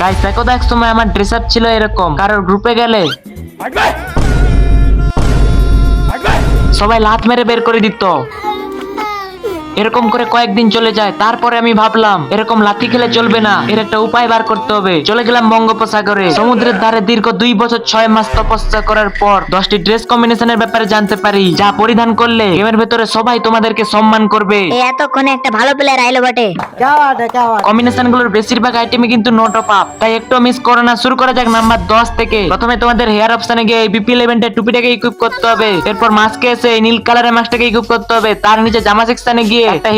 Guys দেখো দেখ এক সময় আমার ড্রেস আপ ছিল এরকম। কারোর গ্রুপে গেলে। সবাই লাত মেরে বের করে দিত। এরকম করে কয়েকদিন চলে যায় তারপরে আমি ভাবলাম এরকম লাথি খেলে চলবে না এর একটা উপায় বার করতে হবে। চলে গেলাম বঙ্গোপসাগরে। সমুদ্রের ধারে দীর্ঘ দুই বছর ছয় মাস তপস্যা করার পর দশটি ড্রেস কম্বিনেশনের ব্যাপারে জানতে পারি যা পরিধান করলে গেমের ভেতরে সবাই তোমাদেরকে সম্মান করবে। এতক্ষণে একটা ভালো প্লেয়ার আইলো বটে। কম্বিনেশনগুলোর বেশিরভাগ আইটেমই কিন্তু নোট অফ আপ তাই একটু মিস করো না শুরু করা যাক নাম্বার দশ থেকে। প্রথমে তোমাদের হেয়ার অপশনে গিয়ে বিপি ইলেভেন টুপিটাকে ইকুইপ করতে হবে। এরপর মাস্কে এসে নীল কালারের মাস্কটাকে ইকুইপ করতে হবে। তার নিচে জামা সেকশনে গিয়ে একটা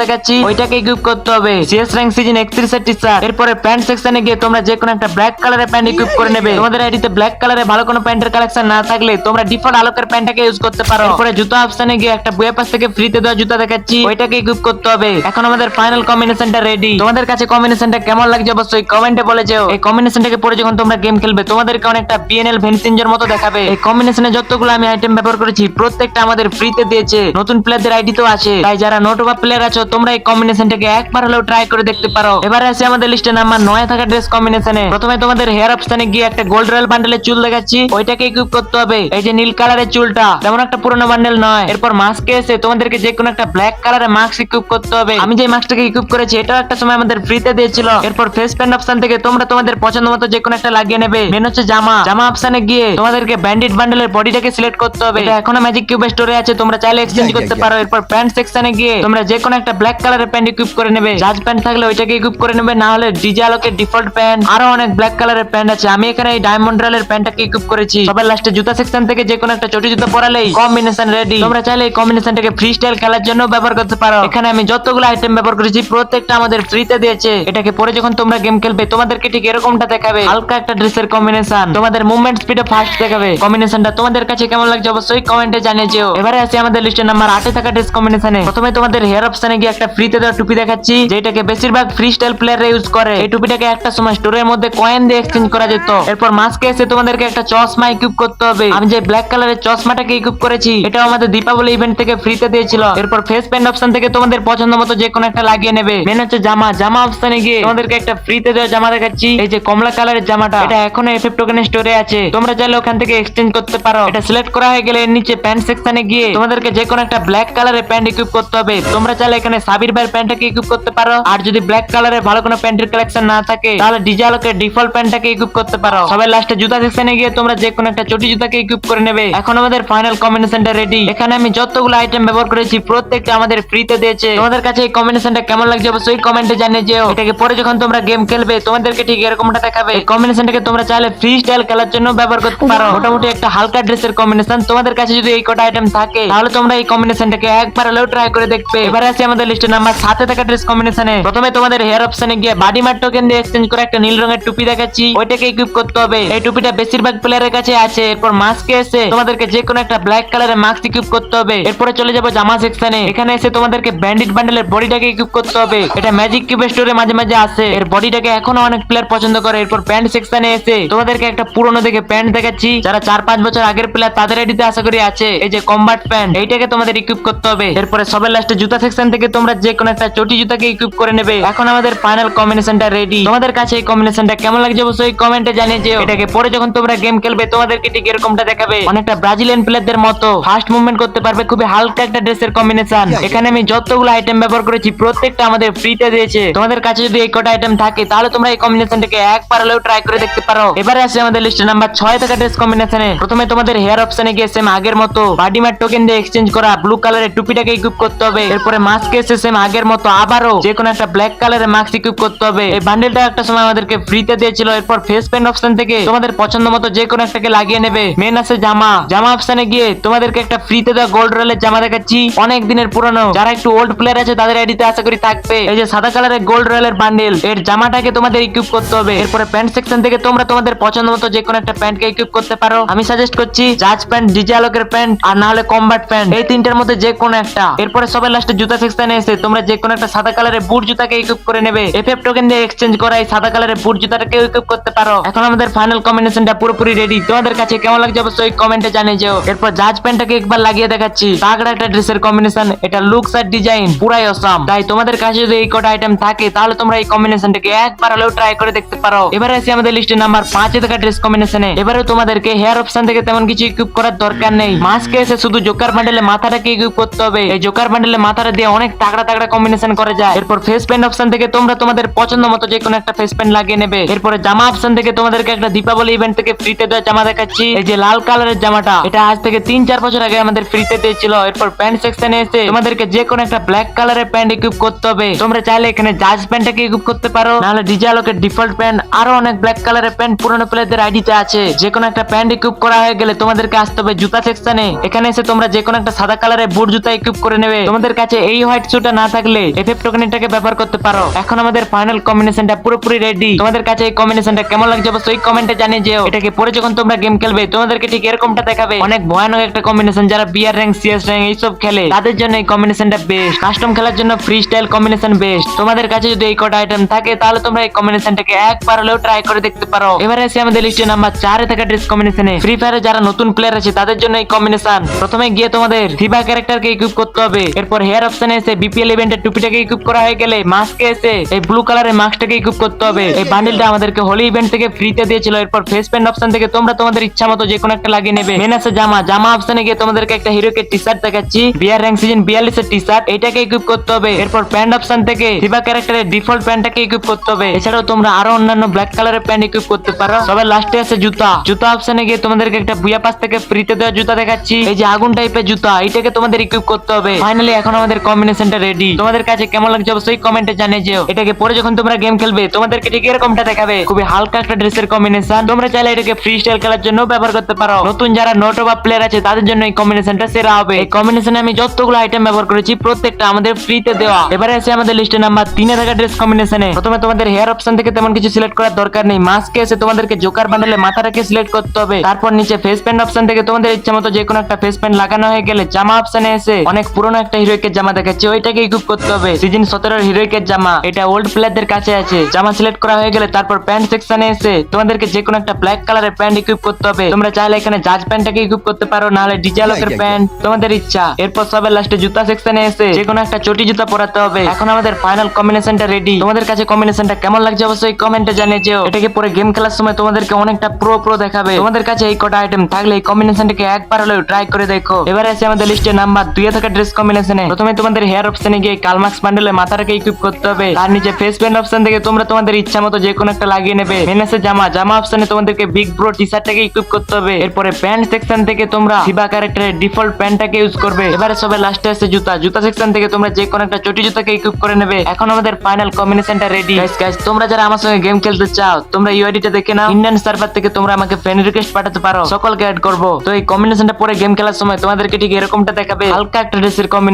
দেখাচ্ছি ওইটাকে ইকুইপ করতে হবে। সিএস র্যাঙ্ক সিজন একত্রিশ এর এরপরে প্যান্ট সেকশনে গিয়ে তোমরা যে কোনো একটা ব্ল্যাক কালারের প্যান্ট ইকুইপ করে নেবে। তোমাদের আইডিতে ব্ল্যাক কালারে ভালো কোনো প্যান্টের কালেকশন না থাকলে তোমরা ডিফল্ট আলোকের প্যান্টটাকে ইউজ করতে পারো। এরপরে জুতো অপশনে গিয়ে একটা পাশ থেকে ফ্রিতে দেওয়া জুতা দেখাচ্ছি, ওইটাকে ইকুইপ করতে হবে। এখন আমাদের ফাইনাল কম্বিনেশনটা রেডি তোমাদের কাছে কম্বিনেশনটা কেমন লাগছে অবশ্যই কমেন্টে বলে যেও। এই কম্বিনেশনটাকে পরে যখন তোমরা গেম খেলবে, তোমাদেরকে অনেকটা বিএনএল ভেনসিঞ্জের মতো দেখাবে। এই কম্বিনেশনে যতগুলো আমি আইটেম ব্যবহার করেছি, প্রত্যেকটা আমাদের ফ্রিতে দিয়েছে। নতুন প্লেয়ারদের আইডি তো আছে। তাই যারা নোটবা প্লেয়ার আছো তোমরা এই কম্বিনেশনটাকে একবার হলেও ট্রাই করে দেখতে পারো। এবারে আছে আমাদের লিস্টে নাম্বার নয় থাকা ড্রেস কম্বিনেশনে প্রথমে তোমাদের হেয়ার অপশনে গিয়ে একটা গোল্ড রয়্যাল বান্ডেলের চুল দেখাচ্ছি। ওইটাকে ইকুইপ করতে হবে। এই যে নীল কালারের চুলটা তেমন একটা পুরোনো বান্ডেল নয়। এরপর মাস্কে এসে তোমাদেরকে যে কোনো একটা ব্ল্যাক কালারের মাস্ক ইকুইপ করতে হবে। আমি যে মাস্কটাকে ইকুইপ করেছি এটাও একটা সময় আমাদের ফ্রিতে দিয়েছিল। এরপর ফেস প্যান্ট অপশন থেকে তোমরা তোমাদের পছন্দ মতো যে কোনো একটা লাগিয়ে নেবে। মেন হচ্ছে জামা। জামা অপশনে গিয়ে তোমাদেরকে ব্যান্ডেড বান্ডেলের বডিটাকে সিলেক্ট করতে হবে। এটা এখনও ম্যাজিক কিউবে স্টোরে আছে তোমরা চাইলে এক্সচেঞ্জ করতে পারো। এরপর প্যান্ট সেকশনে গিয়ে তোমরা যে কোনো একটা ব্ল্যাক কালারের প্যান্ট ইকুইপ করে নেবে। জাজ প্যান্ট থাকলে ওইটাকে ইকুইপ করে নেবে, না হলে ডিজে আলোকের ডিফল্ট প্যান্ট আরও অনেক ব্ল্যাক কালারের প্যান্ট আছে। আমি এখানে এই ডায়মন্ড রয়্যালের প্যান্টটাকে ইকুইপ করেছি। সবার লাস্টে জুতা সেকশন থেকে যে কোনো একটা চটি জুতা পরালেই কম্বিনেশন রেডি তোমরা চাইলে এই কম্বিনেশনটাকে ফ্রি স্টাইল খেলার জন্য ব্যবহার করতে পারো। এখানে আমি যতগুলো আইটেম ব্যবহার করেছি, প্রত্যেকটা আমাদের ফ্রিতে দিয়েছে। এটাকে পরে যখন তোমরা গেম খেলবে, তোমাদেরকে ঠিক এরকমটা দেখাবে। হালকা একটা ড্রেসের কম্বিনেশন তোমাদের মুভমেন্ট স্পিডে ফাস্ট দেখাবে। কম্বিনেশনটা তোমাদের কাছে কেমন লাগছে অবশ্যই কমেন্টে জানিয়ে যেও। এবারে আসি আমাদের লিস্টের নাম্বার আটে থাকা ড্রেস কম্বিনেশনে তোমাদের হেয়ার অপশনে গিয়ে একটা ফ্রিতে দেওয়া টুপি দেখাচ্ছি, যেটাকে বেশিরভাগ ফ্রি স্টাইল প্লেয়াররা ইউজ করে। এই টুপিটাকে একটা সময় স্টোরের মধ্যে কয়েন দিয়ে এক্সচেঞ্জ করা যেত। এরপর মাস্কে এসে তোমাদেরকে একটা চশমা ইকুইপ করতে হবে। আমি যে ব্ল্যাক কালারের চশমাটাকে ইকুইপ করেছি, এটাও আমাদের দীপাবলি ইভেন্ট থেকে ফ্রিতে দিয়েছিল। এরপর ফেস প্যান্ট অপশন থেকে তোমাদের পছন্দ মতো যে কোনো একটা লাগিয়ে নেবে। মেন হচ্ছে জামা। জামা অপশনে গিয়ে তোমাদেরকে একটা ফ্রিতে দেওয়া জামা দেখাচ্ছি। এই যে কমলা কালারের জামাটা, এটা এখনও এফএফ টোকেনের স্টোরে আছে। তোমরা চাইলে ওখান থেকে এক্সচেঞ্জ করতে পারো। এটা সিলেক্ট করা হয়ে গেলে এর নিচে প্যান্ট সেকশনে গিয়ে তোমাদেরকে যে কোনো একটা ব্ল্যাক কালারের প্যান্ট ইকুইপ করতে হবে। তোমরা চাইলে এখানে সাবির ভাইয়ের প্যান্টটাকে ইকুইপ করতে পারো। আর যদি ব্ল্যাক কালারের ভালো কোনো প্যান্টের কালেকশন না থাকে তাহলে ডিজে আলোকের ডিফল্ট প্যান্টটাকে ইকুইপ করতে পারো। সবাই লাস্টে জুতা সেকশনে গিয়ে তোমরা যে কোনো একটা চটি জুতাকে ইকুইপ করে নেবে। এখন আমাদের ফাইনাল কম্বিনেশনটা রেডি এখানে আমি যতগুলো আইটেম ব্যবহার করেছি প্রত্যেকটা আমাদের ফ্রিতে দিয়েছে। তোমাদের কাছে এই কম্বিনেশনটা কেমন লাগছে অবশ্যই কমেন্টে জানিয়ে যেও। এটাকে পরে যখন তোমরা গেম খেলবে তোমাদেরকে ঠিক এরকমটা দেখাবে। এই কম্বিনেশনটাকে তোমরা চাইলে ফ্রি স্টাইল খেলার জন্য ব্যবহার করতে পারো। মোটামুটি একটা হালকা ড্রেসের কম্বিনেশন তোমাদের কাছে যদি এই কটা আইটেম থাকে তাহলে তোমরা এই কম্বিনেশনটাকে একবার হলেও ট্রাই করে দেখবে। এবারে আছে আমাদের লিস্টে নাম্বার সাথে থাকা ড্রেস কম্বিনেশনে প্রথমে তোমাদের হেয়ার অপশনে গিয়ে বাডি মার টোকেন দিয়ে এক্সচেঞ্জ করে একটা নীল রঙের টুপি দেখাচ্ছি। ওইটাকে ইকুইপ করতে হবে। এই টুপিটা বেশিরভাগ প্লেয়ারের কাছে আছে। এরপর মাস্কে এসে তোমাদেরকে যে কোনো একটা ব্ল্যাক কালারের মাস্ক ইকুইপ করতে হবে। এরপরে চলে যাব জামা সেকশনে এখানে এসে তোমাদেরকে ব্যান্ডেড বান্ডেলের বডিটাকে ইকুইপ করতে হবে। এটা ম্যাজিক কিউব স্টোরে মাঝে মাঝে আসে। এর বডিটাকে এখনও অনেক প্লেয়ার পছন্দ করে। এরপর প্যান্ট সেকশনে এসে তোমাদেরকে একটা পুরনো দেখে প্যান্ট দেখাচ্ছি। যারা চার পাঁচ বছর আগের প্লেয়ার তাদের এডিতে আশা করি আছে। এই যে কম্বাট প্যান্ট এইটাকে তোমাদের ইকুইপ করতে হবে। এরপরে সবার লাস্টে জুতা সেকশন থেকে তোমরা যে কোনো একটা চটি জুতাকে ইকুইপ করে নেবে। এখন আমাদের ফাইনাল কম্বিনেশনটা রেডি তোমাদের কাছে এই কম্বিনেশনটা কেমন লাগছে অবশ্যই কমেন্টে জানিয়ে যেও এটাকে পরে যখন তোমরা গেম খেলবে তোমাদেরকে ঠিক এরকমটা দেখাবে। অনেকটা ব্রাজিলিয়ান প্লেয়ারদের মতো ফাস্ট মুভমেন্ট করতে পারবে খুবই হালকা একটা ড্রেসের কম্বিনেশন এখানে আমি যতগুলো আইটেম ব্যবহার করেছি প্রত্যেকটা আমাদের ফ্রিতে দিয়েছে। তোমাদের কাছে যদি এই কটা আইটেম থাকে তাহলে তোমরা এই কম্বিনেশনটাকে একবার হলেও ট্রাই করে দেখতে পারো। এবারে আসে আমাদের লিস্টে নাম্বার ছয় থাকা ড্রেস কম্বিনেশনে প্রথমে তোমাদের হেয়ার অপশনে গিয়ে সেম আগের মতো বাডি ম্যাট টোকেন দিয়ে এক্সচেঞ্জ করা ব্লু কালারের টুপিটাকে ইকুইপ করতে হবে। এরপরে মাস্ক এসে সেম আগের মতো আবারও যে কোনো একটা ব্ল্যাক কালারের মাস্ক ইকুইপ করতে হবে। এই বান্ডেলটা একটা সময় আমাদেরকে ফ্রিতে দিয়েছিল। এরপর ফেস প্যান্ট অপশন থেকে তোমাদের পছন্দ মতো যে কোনো একটাকে লাগিয়ে নেবে। মেন আছে জামা। জামা অপশনে গিয়ে তোমাদেরকে একটা ফ্রিতে দেওয়া গোল্ড রয়েলের জামা দেখাচ্ছি। অনেক দিনের পুরনো। যারা একটু ওল্ড প্লেয়ার আছে, তাদের আইডিতে আশা করি থাকবে। এই যে সাদা কালারের গোল্ড রয়েলের বান্ডেল এর জামাটাকে তোমাদের ইকুইপ করতে হবে। এরপরে প্যান্ট সেকশন থেকে তোমরা তোমাদের পছন্দ মতো যে কোনো একটা প্যান্টকে ইকুইপ করতে পারো। আমি সাজেস্ট করছি জাজ প্যান্ট ডিজে আলোকের প্যান্ট আর না হলে কম্বাট প্যান্ট এই তিনটার মধ্যে যে কোনো একটা। এরপরে সবার লাস্টে জুতা সেকশনে এসে তোমরা যে কোনো একটা সাদা কালারের বুট জুতাকে ইকুইপ করে নেবে। এফএফ টোকেন দিয়ে এক্সচেঞ্জ করা এই সাদা কালারের বুট জুতাটাকে ইকুইপ করতে পারো। এখন আমাদের ফাইনাল কম্বিনেশনটা পুরোপুরি রেডি তোমাদের কাছে কেমন লাগছে অবশ্যই কমেন্টে জানিয়ে যেও। এরপর জাজ প্যান্টটাকে একবার লাগিয়ে দেখাচ্ছি। তাগড়া একটা ড্রেসের কম্বিনেশন এটা লুকস আর ডিজাইন পুরাই অসাম তাই তোমাদের কাছে যদি এই কটা আইটেম থাকে, তাহলে তোমরা এই কম্বিনেশনটাকে একবার হলেও ট্রাই করে দেখতে পারো। এবারে আসি আমাদের লিস্টে নাম্বার পাঁচে থাকা ড্রেস কম্বিনেশনে এবারে তোমাদেরকে হেয়ার অপশন থেকে তেমন কিছু ইকুইপ করার দরকার নেই। মাস্কে এসে শুধু জোকার বান্ডেলে মাথাটাকে ইকুইপ করতে হবে। এই জোকার বান্ডেলে মাথাটা দিয়ে অনেক তাগড়া তাগড়া কম্বিনেশন করা যায়। এরপর ফেস প্যান্ট অপশন থেকে তোমরা তোমাদের পছন্দ মতো যে কোনো একটা ফেস প্যান্ট লাগিয়ে নেবে। এরপরে জামা অপশন থেকে তোমাদেরকে একটা দীপাবলি ইভেন্ট থেকে ফ্রিতে দেওয়া জামা দেখাচ্ছি। এই যে লাল কালারের জামাটা, এটা আজ থেকে তিন চার বছর আগে আমাদের ফ্রিতে দিয়েছিল। এরপর প্যান্ট সেকশনে এসে তোমাদেরকে যে কোনো একটা ব্ল্যাক কালারের প্যান্ট ইকুইপ করতে হবে। তোমরা চাইলে এখানে জাজ প্যান্টটাকে ইকুইপ করতে পারো। নাহলে ডিজে আলোকের ডিফল্ট প্যান্ট আরও অনেক ব্ল্যাক কালারের প্যান্ট পুরোনো প্লেয়ারদের আইডিতে আছে। যে কোনো একটা প্যান্ট ইকুইপ করা হয়ে গেলে তোমাদেরকে আসতে হবে জুতা সেকশনে এখানে এসে তোমরা যে কোনো একটা সাদা কালারের বুট জুতা ইকুইপ করে নেবে। তোমাদের কাছে এই হোয়াইট শুটা না থাকলে এফএফ টোকেনটাকে ব্যবহার করতে পারো। এখন আমাদের ফাইনাল কম্বিনেশনটা পুরোপুরি রেডি তোমাদের কাছে এই কম্বিনেশনটা কেমন লাগছে অবশ্যই কমেন্টে জানিয়ে যেও। এটাকে পরে যখন তোমরা গেম খেলবে, তোমাদেরকে ঠিক এরকমটা দেখাবে। অনেক ভয়ানক একটা কম্বিনেশন যারা বিআর র্যাঙ্ক সিএস র্যাঙ্ক এইসব খেলে, তাদের জন্য এই কম্বিনেশনটা বেস্ট কাস্টম খেলার জন্য ফ্রি স্টাইল কম্বিনেশন বেস্ট তোমাদের কাছে যদি এই কটা আইটেম থাকে, তাহলে তোমরা এই কম্বিনেশনটাকে একবার হলেও ট্রাই করে দেখতে পারো। এবারে আসি আমাদের লিস্টে নাম্বার চারে থাকা ড্রেস কম্বিনেশনে ফ্রি ফায়ারে যারা নতুন প্লেয়ার আছে, তাদের জন্য এই কম্বিনেশন প্রথমে গিয়ে তোমাদের ফিবা ক্যারেক্টারকে ইকুইপ করতে হবে। এরপর হেয়ার অপশনে এসে বিপিএল ইভেন্টের টুপিটাকে ইকুইপ করা হয়ে গেলে মাস্কে এসে এই ব্লু কালারের মাস্কটাকে ইকুইপ করতে হবে। এই বান্ডেলটা আমাদেরকে হোলি ইভেন্ট থেকে ফ্রিতে দিয়েছিল। এরপর ফেস প্যান্ট অপশন থেকে তোমরা তোমাদের ইচ্ছা মতো যে কোনো একটা লাগিয়ে নেবে। মেন আছে জামা। জামা অপশনে গিয়ে তোমাদেরকে একটা হিরোকে টি শার্ট দেখাচ্ছি। বিয়ার র্যাঙ্ক সিজন বিয়াল্লিশের টি শার্ট এটাকে ইকুইপ করতে হবে। এরপর প্যান্ট অপশন থেকে ফিবা ক্যারেক্টারের ডিফল্ট প্যান্টটাকে ইকুইপ করতে হবে। এছাড়াও তোমরা আরও অন্যান্য ব্ল্যাক কালারের প্যান্ট ইকুইপ করতে পারো। সবার লাস্টে আছে জুতা। জুতা অপশনে গিয়ে তোমাদেরকে একটা বুয়া পাস থেকে ফ্রিতে দেওয়া জুতা দেখাচ্ছি। এই যে আগুন টাইপের জুতা এটাকে তোমাদের ইকুইপ করতে হবে। ফাইনালি এখন আমাদের কম্বিনেশনটা রেডি তোমাদের কাছে কেমন লাগছে অবশ্যই কমেন্টে জানিয়ে যেও। এটাকে পরে যখন তোমরা গেম খেলবে, তোমাদেরকে ঠিক এরকমটা দেখাবে। খুবই হালকা একটা ড্রেসের কম্বিনেশন তোমরা চাইলে এটাকে ফ্রি স্টাইল খেলার জন্য ব্যবহার করতে পারো। নতুন যারা নোট বা প্লেয়ার আছে, তাদের জন্য এই কম্বিনেশনটা সেরা হবে। এই কম্বিনেশনে আমি যতগুলো আইটেম ব্যবহার করেছি, প্রত্যেকটা আমাদের ফ্রিতে দেওয়া। এবারে আছে আমাদের লিস্টে নাম্বার তিনে থাকা ড্রেস কম্বিনেশনে প্রথমে তোমাদের হেয়ার অপশন থেকে তেমন কিছু সিলেক্ট করার দরকার নেই। মাস্কে এসে তোমাদেরকে জোকার বান্ডেলে মাথাটাকে সিলেক্ট করতে হবে। তারপর নিচে ফেস প্যান্ট অপশন থেকে তোমাদের ইচ্ছা মতো যে কোনো একটা ফেস প্যান্ট লাগানো হয়ে গেলে জামা অপশনে এসে অনেক পুরনো একটা হিরোইকের জামা দেখাচ্ছে ওইটাকে ইকুইপ করতে হবে। সিজন সতেরোর হিরোইকের জামা। এটা ওল্ড প্লেয়ারদের কাছে আছে। জামা সিলেক্ট করা হয়ে গেলে তারপর প্যান্ট সেকশনে এসে তোমাদেরকে যে কোনো একটা ব্ল্যাক কালারের প্যান্ট ইকুইপ করতে হবে। তোমরা চাইলে এখানে জাজ প্যান্টটাকে ইকুইপ করতে পারো নাহলে ডিজালকের প্যান্ট তোমাদের ইচ্ছা। এরপর সবার লাস্টে জুতা সেকশনে এসে যে কোনো একটা চটি জুতা পরাতে হবে। এখন আমাদের ফাইনাল কম্বিনেশনটা রেডি তোমাদের কাছে কম্বিনেশনটা কেমন লাগছে অবশ্যই কমেন্টে জানিয়ে যেও এটাকে পরে গেম খেলার সময় তোমাদেরকে অনেকটা প্রো প্রো দেখাবে। তোমাদের কাছে এই কটা আইটেম থাকলে এই কম্বিনেশনটাকে একবার হলেও ট্রাই করে দেখো। এবারে আছে আমাদের লিস্টে নাম্বার দুই থাকা ড্রেস কম্বিনেশনে প্রথমে তোমাদের হেয়ার অপশনে গিয়ে কালমাক্স বান্ডেলে মাথাটাকে ইকুইপ করতে হবে। তার নিচে ফেস প্যান্ট অপশন থেকে তোমরা তোমাদের ইচ্ছা মতো যে কোনো একটা লাগিয়ে নেবে। মেনেসে জামা। জামা অপশনে তোমাদেরকে বিগ ব্রো টি শার্টটাকে ইকুইপ করতে হবে। এরপরে প্যান্ট সেকশন থেকে তোমরা ফিবা ক্যারেক্টারের ডিফল্ট প্যান্টটাকে ইউজ করবে। এবারে সবে লাস্টে আছে জুতা। জুতা সেকশন থেকে তোমরা যে কোনো একটা চটি জুতাকে ইকুইপ করে নেবে। এখন আমাদের ফাইনাল কম্বিনেশনটা রেডি গাইস গাইস তোমরা যারা আমার সঙ্গে গেম খেলতে চাও, তোমরা ইউআইডিটা দেখে নাও। ইন্ডিয়ান সার্ভার থেকে তোমরা আমাকে ফ্রেন্ড রিকোয়েস্ট পাঠাতে পারো। সকলকে অ্যাড করব। তো এই কম্বিনেশনটা পরে গেম খেলার সময় তোমাদেরকে ঠিক এরকমটা দেখাবে। হালকা একটা ড্রেসের কম্বিনেশন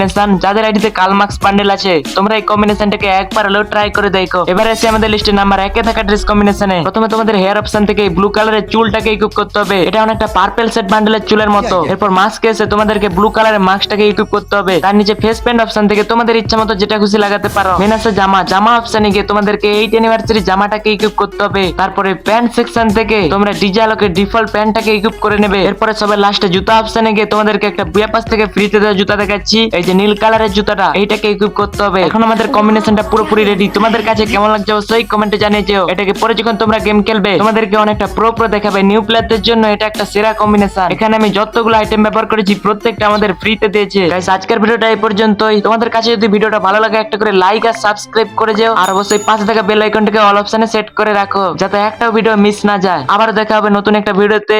যাদের আইডিতে কালমার্কস বান্ডেল আছে তোমরা এই কম্বিনেশনটাকে একবার হলেও ট্রাই করে দেখো। এবারে আছে আমাদের লিস্টে নাম্বার একে থাকা ড্রেস কম্বিনেশনে প্রথমে তোমাদের হেয়ার অপশন থেকে ব্লু কালারের চুলটাকে ইকুইপ করতে হবে। এটা অনেকটা পার্পল সেট বান্ডেলের চুলের মতো। এরপর মাস্ক এসে তোমাদেরকে ব্লু কালারের মাস্কটাকে ইকুইপ করতে হবে। তার নিচে ফেস প্যান্ট অপশন থেকে তোমাদের ইচ্ছা মতো যেটা খুশি লাগাতে পারো। মেন আছে জামা। জামা অপশনে গিয়ে তোমাদেরকে এইট অ্যানিভার্সারি জামাটাকে ইকুইপ করতে হবে। তারপরে প্যান্ট সেকশন থেকে তোমরা ডিজে আলোকের ডিফল্ট প্যান্টটাকে ইকুইপ করে নেবে। এরপরে সবাই লাস্টে জুতা অপশনে গিয়ে তোমাদেরকে একটা বুয়া পাস থেকে ফ্রিতে দেওয়া জুতা দেখাচ্ছি। এই যে নীল কালারের জুতাটা, এইটাকে ইকুইপ করতে হবে। এখন আমাদের কম্বিনেশনটা পুরোপুরি রেডি তোমাদের কাছে কেমন লাগছে অবশ্যই কমেন্টে জানিয়ে যেও। এটাকে পরে যখন তোমরা গেম খেলবে, তোমাদেরকে অনেকটা প্রো প্রো দেখাবে। নিউ প্লেয়ারদের জন্য এটা একটা সেরা কম্বিনেশন এখানে আমি যতগুলো আইটেম ব্যবহার করেছি, প্রত্যেকটা আমাদের ফ্রিতে দিয়েছে। আজকের ভিডিওটা এই পর্যন্তই। তোমাদের কাছে যদি ভিডিওটা ভালো লাগে, একটা করে লাইক আর সাবস্ক্রাইব করে যেও। আর অবশ্যই পাশে থাকা বেল আইকনটাকে অল অপশনে সেট করে রাখো, যাতে একটাও ভিডিও মিস না যায়। আবার দেখা হবে নতুন একটা ভিডিওতে